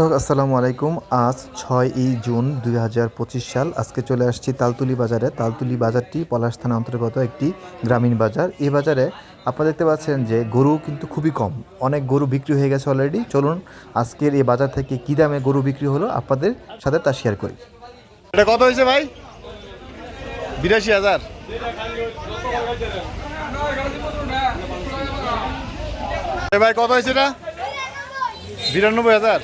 দর্শক, আসসালামু আলাইকুম। আজ ছয় ই জুন দুই হাজার পঁচিশ সাল। আজকে চলে আসছি তালতুলি বাজারে। তালতুলি বাজারটি পলাশ থানা অন্তর্গত একটি গ্রামীণ বাজার। এই বাজারে আপনারা দেখতে পাচ্ছেন যে গরু কিন্তু খুবই কম। অনেক গরু বিক্রি হয়ে গেছে অলরেডি চলুন, আজকের এই বাজার থেকে কী দামে গরু বিক্রি হলো আপনাদের সাথে তা শেয়ার করি। এটা কত হয়েছে ভাই? বিরাশি হাজার। ভাই, কত হয়েছে এটা? বিরানব্বই হাজার।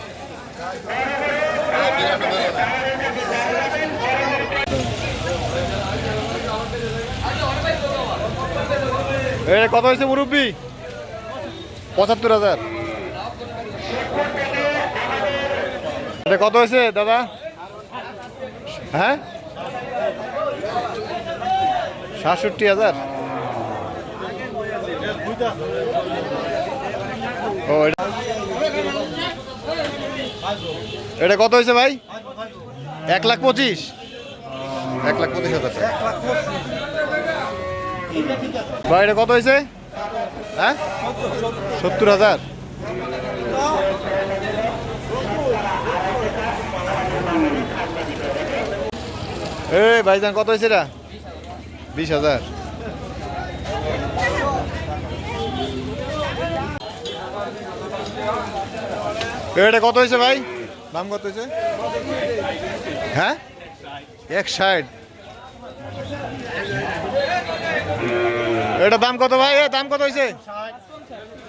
কত হয়েছে মুরব্বী? পঁচাত্তর হাজার। এটা কত হয়েছে দাদা? হ্যাঁ? সাতষট্টি হাজার। ও এটা কত হয়েছে ভাই? এক লাখ পঁচিশ। এক লাখ পঁচিশ হাজার ভাই, এটা কত হয়েছে? হ্যাঁ? সত্তর হাজার। এই ভাইজান, কত হয়েছে এটা? বিশ হাজার। এটা কত হয়েছে ভাই? দাম কত হয়েছে? হ্যাঁ? এক ষাট। এটা দাম কত ভাই? এ, দাম কত হয়েছে?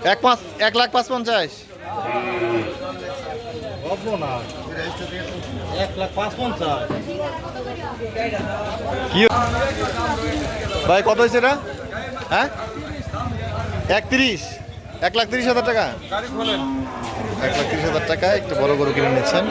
এক পাঁচ, এক লাখ পাঁচ পঞ্চাশ ভাই, কত হয়েছে এটা? হ্যাঁ? একত্রিশ। এক লাখ তিরিশ হাজার টাকা? এক লাখ তিরিশ হাজার টাকা একটু বড় গরু কিনে নিচ্ছেন।